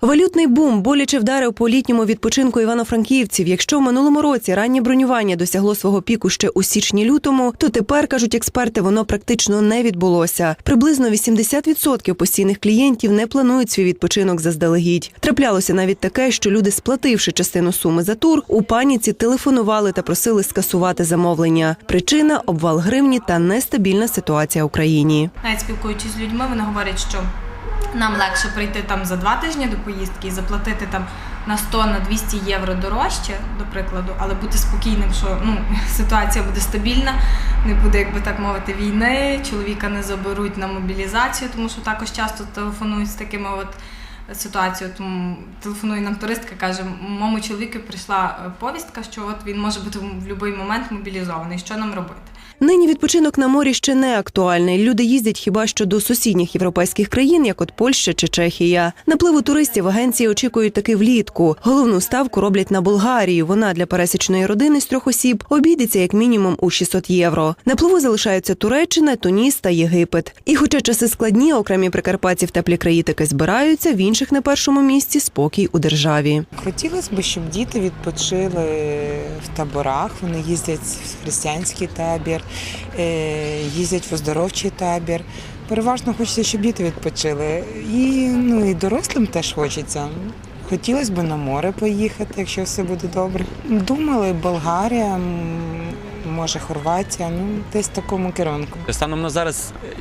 Валютний бум боляче вдарив по літньому відпочинку івано-франківців. Якщо в минулому році раннє бронювання досягло свого піку ще у січні-лютому, то тепер кажуть експерти, воно практично не відбулося. Приблизно 80% постійних клієнтів не планують свій відпочинок заздалегідь. Траплялося навіть таке, що люди, сплативши частину суми за тур, у паніці телефонували та просили скасувати замовлення. Причина обвал гривні та нестабільна ситуація в Україні. Навіть спілкуючись з людьми, вони говорять, що нам легше прийти там за два тижні до поїздки і заплатити там на 100 на 200 євро дорожче, до прикладу, але бути спокійним, що ну ситуація буде стабільна, не буде, як би так мовити, війни. Чоловіка не заберуть на мобілізацію, тому що також часто телефонують з такими от. Ситуацію тому телефонує нам туристка, каже: моєму чоловіку прийшла е, повістка, що от він може бути в будь-який момент мобілізований. Що нам робити? Нині відпочинок на морі ще не актуальний. Люди їздять хіба що до сусідніх європейських країн, як от Польща чи Чехія. Напливу туристів агенції очікують таки влітку. Головну ставку роблять на Болгарію. Вона для пересічної родини з трьох осіб обійдеться як мінімум у 600 євро. На пливу залишаються Туреччина, Туніс та Єгипет. І, хоча часи складні, окремі прикарпатці в теплі краї таки збираються, в інших на першому місці спокій у державі. Хотілося б, щоб діти відпочили в таборах. Вони їздять в християнський табір, їздять в оздоровчий табір. Переважно хочеться, щоб діти відпочили. І, ну, і дорослим теж хочеться. Хотілося б на море поїхати, якщо все буде добре. Думали, Болгарія, може Хорватія, ну десь в такому керунку. Станом на зараз, е,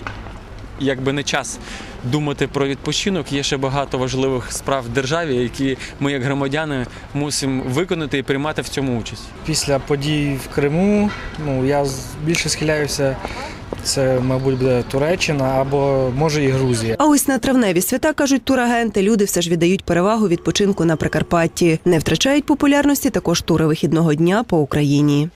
якби не час думати про відпочинок, є ще багато важливих справ в державі, які ми, як громадяни, мусимо виконати і приймати в цьому участь. Після подій в Криму ну, я більше схиляюся, це, мабуть, буде Туреччина або може і Грузія. А ось на травневі свята кажуть турагенти, люди все ж віддають перевагу відпочинку на Прикарпатті. Не втрачають популярності також тури вихідного дня по Україні.